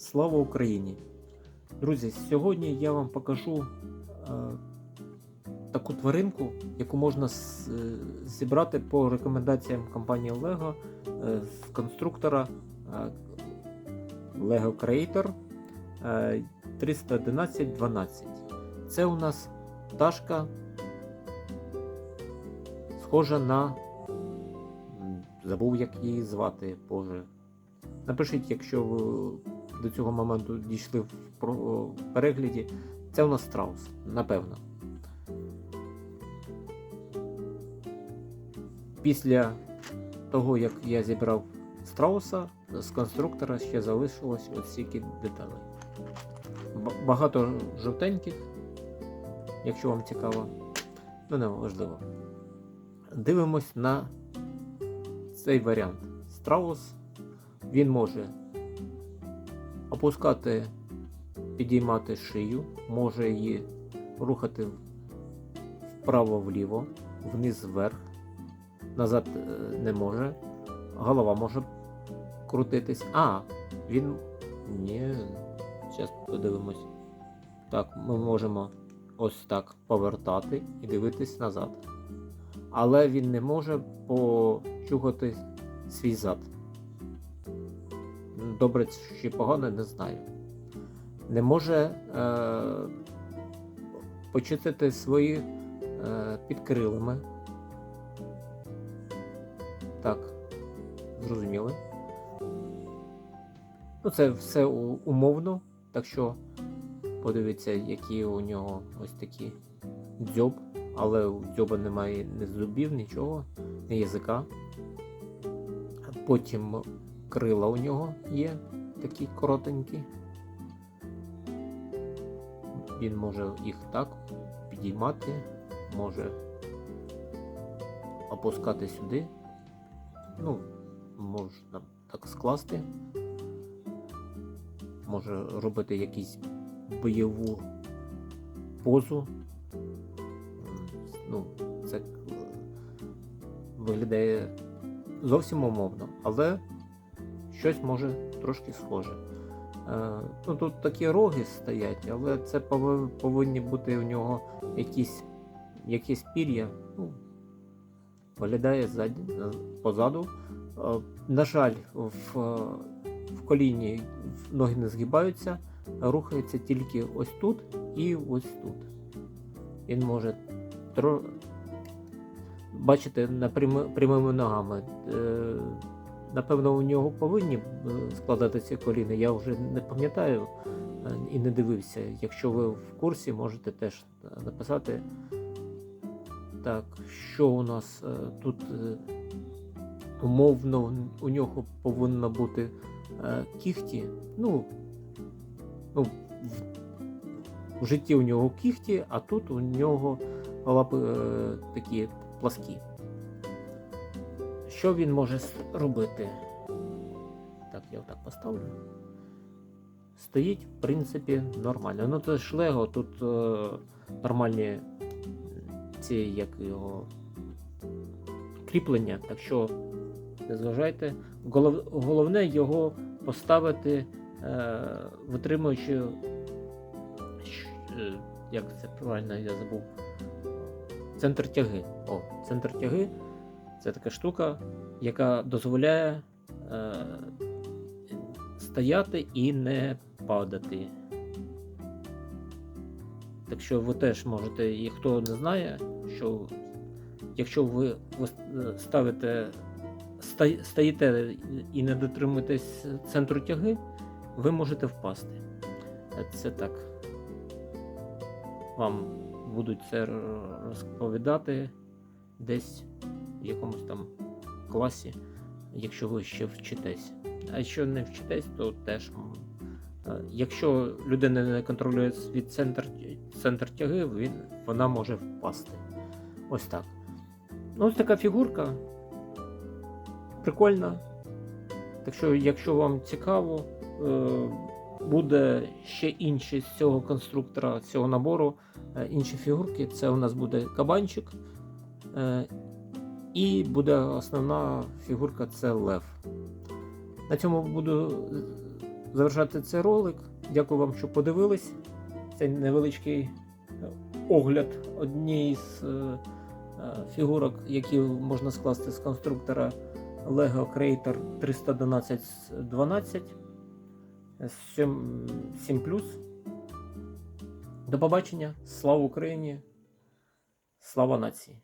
Слава Україні! Друзі, сьогодні я вам покажу е, таку тваринку, яку можна с- е, зібрати по рекомендаціям компанії Lego е, з конструктора е, Lego Creator е, 31112. Це у нас пташка, схожа на. Забув, як її звати, Боже. Напишіть, якщо ви до цього моменту дійшли в перегляді. Це у нас страус, напевно. Після того, як я зібрав страуса, з конструктора ще залишилось ось стільки деталей. Багато жовтеньких, якщо вам цікаво, ну не важливо. Дивимось на цей варіант. Страус він може опускати, підіймати шию, може її рухати вправо-вліво, вниз-вверх, назад е, не може. Голова може крутитись. А, він. Ні. Зараз подивимось. Так, ми можемо ось так повертати і дивитись назад. Але він не може почухати свій зад. Добре чи погано, не знаю. Не може е, почистити свої е, під крилами. Так, зрозуміли. Ну, це все умовно, так що подивіться, які у нього ось такі дзьоб, але у дзьоба немає ні зубів, нічого, ні язика. Потім крила у нього є такі коротенькі. Він може їх так підіймати, може опускати сюди. Ну, можна так скласти. Може робити якусь бойову позу. Ну, це е, виглядає зовсім умовно, але щось може трошки схоже. Е, ну, тут такі роги стоять, але це повинні бути у нього якісь, якісь пір'я. Ну, виглядає ззаді, е, позаду. Е, на жаль, в, в коліні ноги не згибаються, рухається тільки ось тут і ось тут. Він може тро... бачите на прямими ногами. Напевно, у нього повинні е, складатися коліна. Я вже не пам'ятаю е, і не дивився. Якщо ви в курсі, можете теж написати. Так, що у нас е, тут умовно у нього повинно бути кіхті. Ну, ну, в, житті у нього кіхті, а тут у нього лапи такі пласкі. Що він може робити? Так, я отак поставлю. Стоїть, в принципі, нормально. Ну це ж Лего, тут е, нормальні ці як його кріплення, так що не зважайте. Голов, головне його поставити, е, витримуючи. е, Як це правильно я забув? Центр тяги. О, центр тяги це така штука, яка дозволяє е, стояти і не падати. Так що ви теж можете, і хто не знає, що якщо ви, ви ставите, стоїте і не дотримуєтесь центру тяги, ви можете впасти. Це так. Вам будуть це розповідати десь в якомусь там класі, якщо ви ще вчитесь. А якщо не вчитесь, то теж. е, Якщо людина не контролює свій центр, центр тяги, він, вона може впасти. Ось так. Ну, ось така фігурка. Прикольна. Так що, якщо вам цікаво, е, буде ще інші з цього конструктора, з цього набору, е, інші фігурки. Це у нас буде кабанчик. Е, І буде основна фігурка це лев. На цьому буду завершати цей ролик. Дякую вам, що подивились. Це невеличкий е, огляд однієї з е, е, фігурок, які можна скласти з конструктора Lego Creator 312 7, 7 До побачення. Слава Україні! Слава нації!